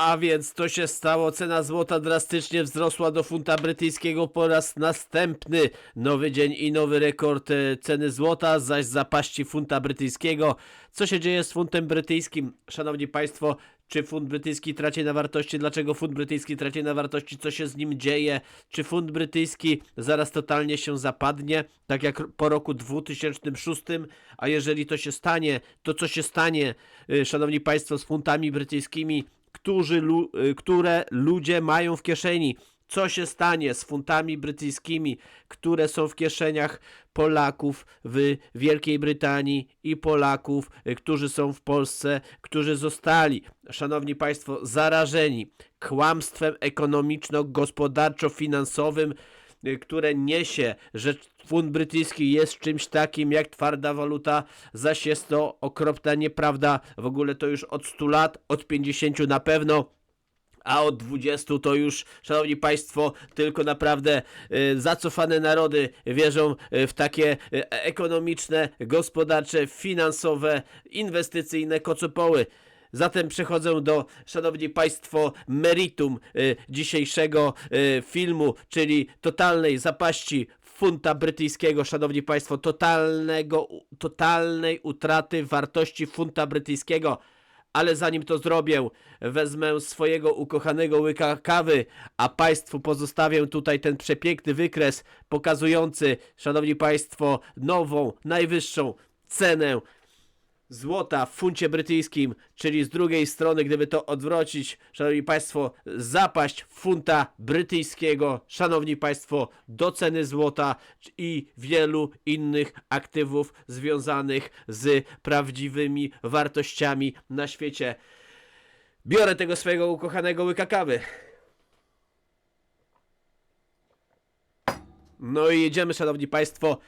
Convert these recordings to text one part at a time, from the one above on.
A więc to się stało, cena złota drastycznie wzrosła do funta brytyjskiego po raz następny. Nowy dzień i nowy rekord e, ceny złota, zaś zapaści funta brytyjskiego. Co się dzieje z funtem brytyjskim? Szanowni Państwo, czy funt brytyjski traci na wartości? Dlaczego funt brytyjski traci na wartości? Co się z nim dzieje? Czy funt brytyjski zaraz totalnie się zapadnie, tak jak po roku 2006? A jeżeli to się stanie, to co się stanie, y, szanowni państwo, z funtami brytyjskimi, którzy, lu, y, które ludzie mają w kieszeni? Co się stanie z funtami brytyjskimi, które są w kieszeniach Polaków w Wielkiej Brytanii i Polaków, y, którzy są w Polsce, którzy zostali, szanowni państwo, zarażeni kłamstwem ekonomiczno-gospodarczo-finansowym, y, które niesie, że funt brytyjski jest czymś takim jak twarda waluta, zaś jest to okropna nieprawda. W ogóle to już od 100 lat, od 50 na pewno. A od 20 to już, szanowni państwo, tylko naprawdę y, zacofane narody wierzą y, w takie y, ekonomiczne, gospodarcze, finansowe, inwestycyjne kocopoły. Zatem przechodzę do, szanowni państwo, meritum dzisiejszego filmu, czyli totalnej zapaści funta brytyjskiego, szanowni państwo, totalnego, totalnej utraty wartości funta brytyjskiego. Ale zanim to zrobię, wezmę swojego ukochanego łyka kawy, a Państwu pozostawię tutaj ten przepiękny wykres pokazujący, Szanowni Państwo, nową, najwyższą cenę złota w funcie brytyjskim, czyli z drugiej strony, gdyby to odwrócić, szanowni państwo, zapaść funta brytyjskiego, szanowni państwo, do ceny złota i wielu innych aktywów związanych z prawdziwymi wartościami na świecie. Biorę tego swojego ukochanego łyka kawy. No i jedziemy, szanowni państwo.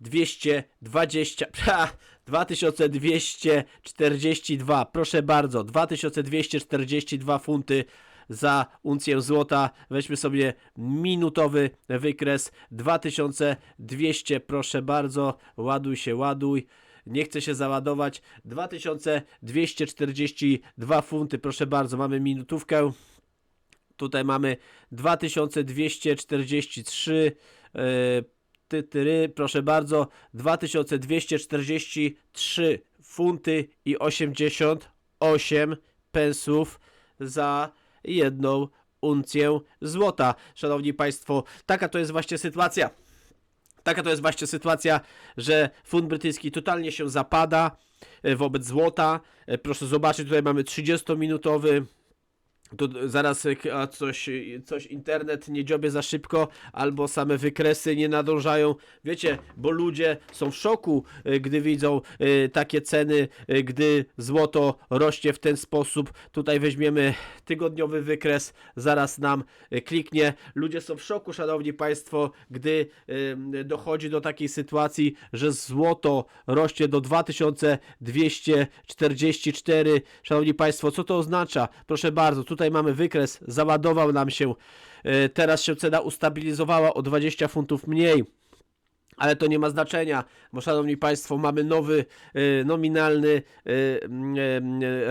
2220, ha, 2242, proszę bardzo, 2242 funty za uncję złota. Weźmy sobie minutowy wykres 2200, proszę bardzo, ładuj się, ładuj. Nie chce się załadować. 2242 funty, proszę bardzo, mamy minutówkę. Tutaj mamy 2243 yy, tytyry, proszę bardzo, 2243 funty i 88 pensów za jedną uncję złota. Szanowni Państwo, taka to jest właśnie sytuacja. Taka to jest właśnie sytuacja, że funt brytyjski totalnie się zapada e, wobec złota. E, Proszę zobaczyć, tutaj mamy 30-minutowy to zaraz a coś, coś internet nie dziobie za szybko, albo same wykresy nie nadążają. Wiecie, bo ludzie są w szoku, y, gdy widzą takie ceny, gdy złoto rośnie w ten sposób. Tutaj weźmiemy tygodniowy wykres, zaraz nam kliknie. Ludzie są w szoku, szanowni państwo, gdy dochodzi do takiej sytuacji, że złoto rośnie do 2244. Szanowni państwo, co to oznacza? Proszę bardzo, tutaj mamy wykres, załadował nam się. E, Teraz się cena ustabilizowała o 20 funtów mniej. Ale to nie ma znaczenia, bo szanowni państwo, mamy nowy e, nominalny e,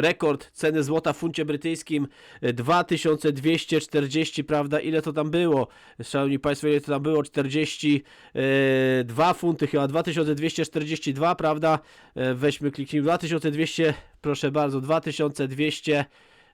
rekord ceny złota w funcie brytyjskim e, 2240, prawda? Ile to tam było? Szanowni państwo, ile to tam było? 42 funty, chyba 2242, prawda? Weźmy kliknij 2200, proszę bardzo, 2200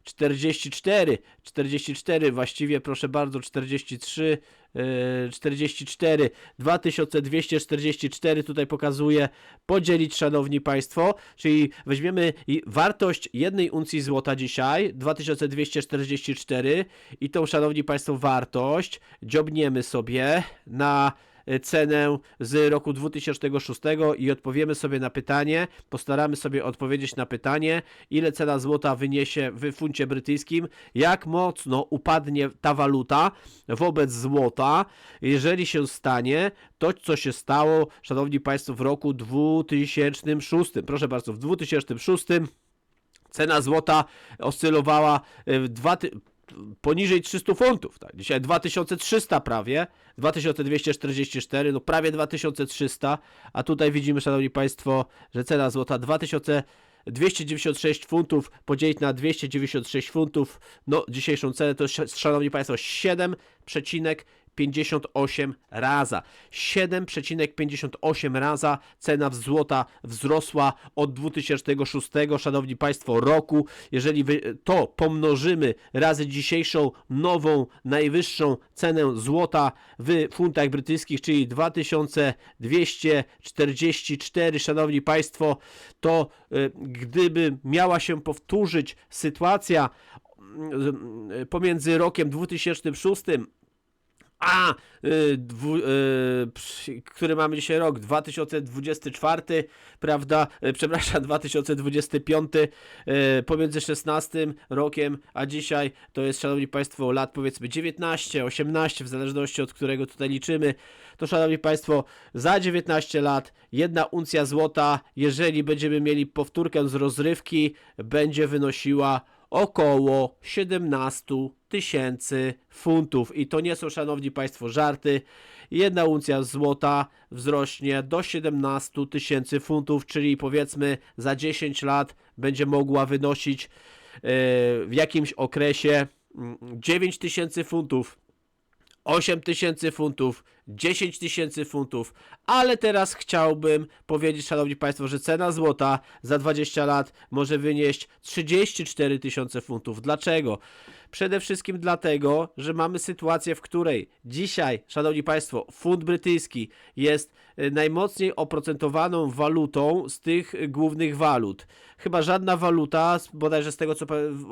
44, 44, właściwie proszę bardzo, 43, e, 44, 2244 tutaj pokazuje podzielić, szanowni państwo, czyli weźmiemy wartość jednej uncji złota dzisiaj, 2244 i tą, szanowni państwo, wartość dziobniemy sobie na cenę z roku 2006 i odpowiemy sobie na pytanie, postaramy sobie odpowiedzieć na pytanie, ile cena złota wyniesie w funcie brytyjskim, jak mocno upadnie ta waluta wobec złota, jeżeli się stanie to, co się stało, szanowni państwo, w roku 2006. Proszę bardzo, w 2006 cena złota oscylowała e, w dwa ty- poniżej 300 funtów. Tak? Dzisiaj 2300 prawie, 2244, no prawie 2300, a tutaj widzimy, szanowni państwo, że cena złota 2000 296 funtów podzielić na 296 funtów, no dzisiejszą cenę to jest, szanowni państwo 7,58 raza. 7,58 raza cena w złota wzrosła od 2006, szanowni państwo, roku. Jeżeli to pomnożymy razy dzisiejszą nową, najwyższą cenę złota w funtach brytyjskich, czyli 2244, szanowni państwo, to y, gdyby miała się powtórzyć sytuacja mm, y, pomiędzy rokiem 2006 a, y, dwu, y, przy- który mamy dzisiaj rok, 2024, prawda, y, przepraszam, 2025, y, pomiędzy 16 rokiem, a dzisiaj. To jest, szanowni państwo, lat powiedzmy 19, 18, w zależności od którego tutaj liczymy, to szanowni państwo, za 19 lat jedna uncja złota, jeżeli będziemy mieli powtórkę z rozrywki, będzie wynosiła około 17 tysięcy funtów. I to nie są, szanowni państwo, żarty. Jedna uncja złota wzrośnie do 17 tysięcy funtów, czyli powiedzmy za 10 lat będzie mogła wynosić e, w jakimś okresie mm, 9 tysięcy funtów. 8 tysięcy funtów, 10 tysięcy funtów, ale teraz chciałbym powiedzieć, szanowni państwo, że cena złota za 20 lat może wynieść 34 tysiące funtów. Dlaczego? Przede wszystkim dlatego, że mamy sytuację, w której dzisiaj, szanowni państwo, funt brytyjski jest najmocniej oprocentowaną walutą z tych y, głównych walut. Chyba żadna waluta, bodajże z tego co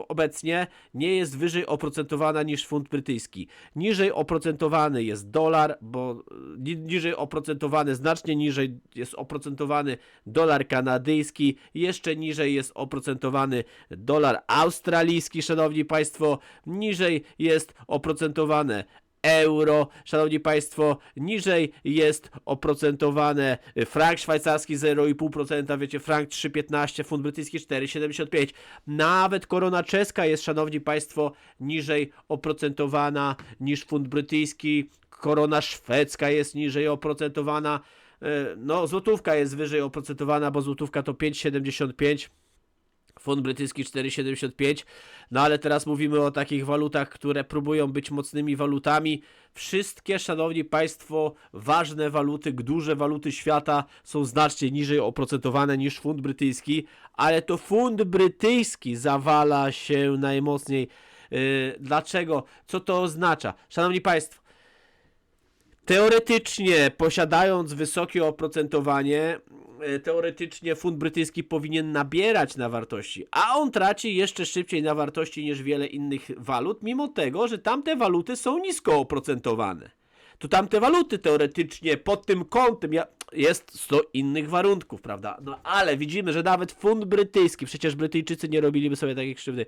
obecnie, nie jest wyżej oprocentowana niż funt brytyjski. Niżej oprocentowany jest dolar, bo y, ni- niżej oprocentowany, znacznie niżej jest oprocentowany dolar kanadyjski, jeszcze niżej jest oprocentowany dolar australijski, szanowni państwo, niżej jest oprocentowane euro, szanowni państwo, niżej jest oprocentowane frank szwajcarski 0,5%, wiecie, frank 3,15, funt brytyjski 4,75. Nawet korona czeska jest, szanowni państwo, niżej oprocentowana niż funt brytyjski, korona szwedzka jest niżej oprocentowana, y, no złotówka jest wyżej oprocentowana, bo złotówka to 5,75. Fund brytyjski 4,75. No ale teraz mówimy o takich walutach, które próbują być mocnymi walutami. Wszystkie, szanowni państwo, ważne waluty, duże waluty świata są znacznie niżej oprocentowane niż fund brytyjski, ale to fund brytyjski zawala się najmocniej. Yy, dlaczego? Co to oznacza? Szanowni państwo, Teoretycznie, posiadając wysokie oprocentowanie, e, teoretycznie fund brytyjski powinien nabierać na wartości, a on traci jeszcze szybciej na wartości niż wiele innych walut, mimo tego, że tamte waluty są nisko oprocentowane. To tamte waluty teoretycznie pod tym kątem jest 100 innych warunków, prawda? No ale widzimy, że nawet fund brytyjski, przecież Brytyjczycy nie robiliby sobie takiej krzywdy.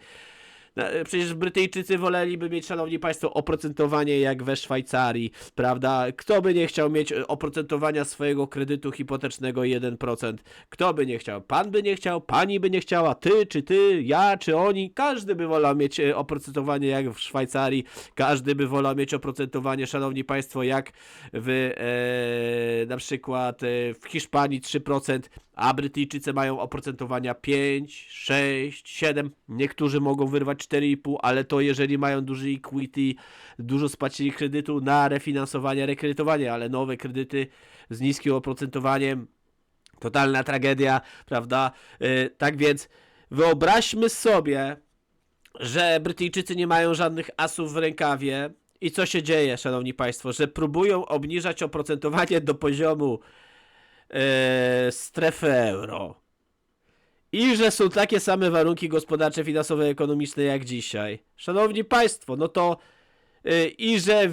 No, Przecież Brytyjczycy woleliby mieć, szanowni państwo, oprocentowanie jak we Szwajcarii, prawda? Kto by nie chciał mieć e, oprocentowania swojego kredytu hipotecznego 1%? Kto by nie chciał? Pan by nie chciał, pani by nie chciała, ty czy ty, ja czy oni. Każdy by wolał mieć e, oprocentowanie jak w Szwajcarii, każdy by wolał mieć oprocentowanie, szanowni państwo, jak w e, na przykład e, w Hiszpanii 3%, a Brytyjczycy mają oprocentowania 5, 6, 7. Niektórzy mogą wyrwać 4,5, ale to jeżeli mają duży equity, dużo spłacili kredytu na refinansowanie, rekredytowanie, ale nowe kredyty z niskim oprocentowaniem, totalna tragedia, prawda? Yy, tak więc wyobraźmy sobie, że Brytyjczycy nie mają żadnych asów w rękawie. I co się dzieje, szanowni państwo? Że próbują obniżać oprocentowanie do poziomu e, strefy euro. I że są takie same warunki gospodarcze, finansowe, ekonomiczne jak dzisiaj. Szanowni Państwo, no to i że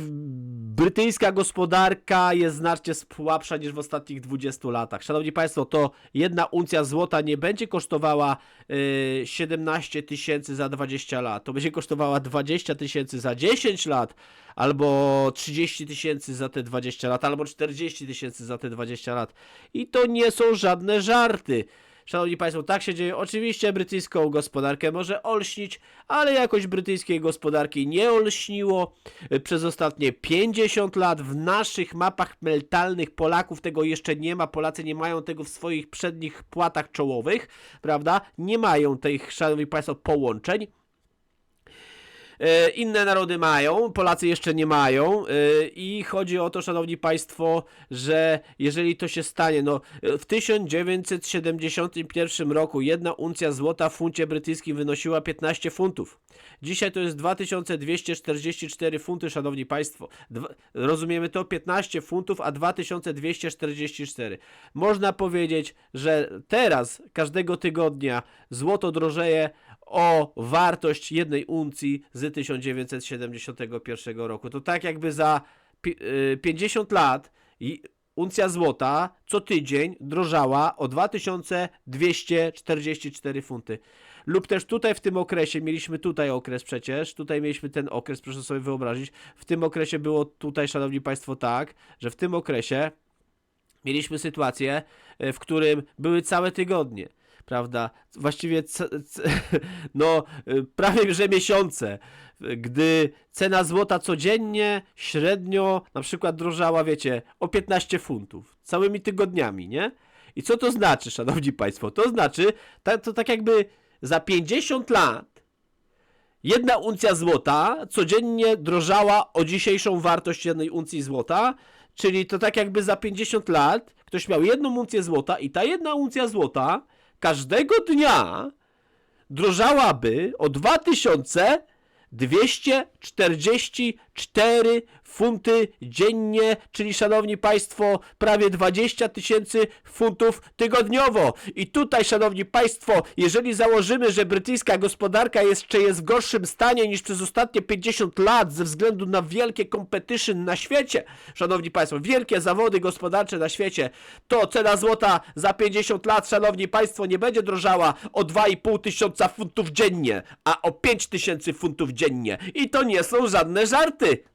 brytyjska gospodarka jest znacznie słabsza niż w ostatnich 20 latach. Szanowni Państwo, to jedna uncja złota nie będzie kosztowała e, 17 tysięcy za 20 lat. To będzie kosztowała 20 tysięcy za 10 lat, albo 30 tysięcy za te 20 lat, albo 40 tysięcy za te 20 lat. I to nie są żadne żarty. Szanowni Państwo, tak się dzieje. Oczywiście brytyjską gospodarkę może olśnić, ale jakoś brytyjskiej gospodarki nie olśniło. Przez ostatnie 50 lat w naszych mapach mentalnych Polaków tego jeszcze nie ma. Polacy nie mają tego w swoich przednich płatach czołowych, prawda? Nie mają tych, Szanowni Państwo, połączeń. E, Inne narody mają, Polacy jeszcze nie mają e, i chodzi o to, szanowni państwo, że jeżeli to się stanie, no w 1971 roku jedna uncja złota w funcie brytyjskim wynosiła 15 funtów. Dzisiaj to jest 2244 funty, szanowni państwo. Dwa, rozumiemy to? 15 funtów, a 2244. Można powiedzieć, że teraz każdego tygodnia złoto drożeje o wartość jednej uncji z 1971 roku. To tak jakby za pi- y, 50 lat uncja złota co tydzień drożała o 2244 funty. Lub też tutaj w tym okresie, mieliśmy tutaj okres przecież, tutaj mieliśmy ten okres, proszę sobie wyobrazić, w tym okresie było tutaj, szanowni państwo, tak, że w tym okresie mieliśmy sytuację, e, w którym były całe tygodnie, prawda? Właściwie no e, prawie że miesiące, gdy cena złota codziennie średnio na przykład drożała, wiecie, o 15 funtów, całymi tygodniami, nie? I co to znaczy, szanowni państwo? To znaczy, ta, to tak jakby za 50 lat Jedna uncja złota codziennie drożała o dzisiejszą wartość jednej uncji złota, czyli to tak jakby za 50 lat ktoś miał jedną uncję złota i ta jedna uncja złota każdego dnia drożałaby o 2244 funty dziennie, czyli szanowni państwo, prawie 20 tysięcy funtów tygodniowo. I tutaj, szanowni państwo, jeżeli założymy, że brytyjska gospodarka jeszcze jest w gorszym stanie niż przez ostatnie 50 lat ze względu na wielkie competition na świecie, szanowni państwo, wielkie zawody gospodarcze na świecie, to cena złota za 50 lat, szanowni państwo, nie będzie drożała o 2,5 tysiąca funtów dziennie, a o 5 tysięcy funtów dziennie. I to nie są żadne żarty.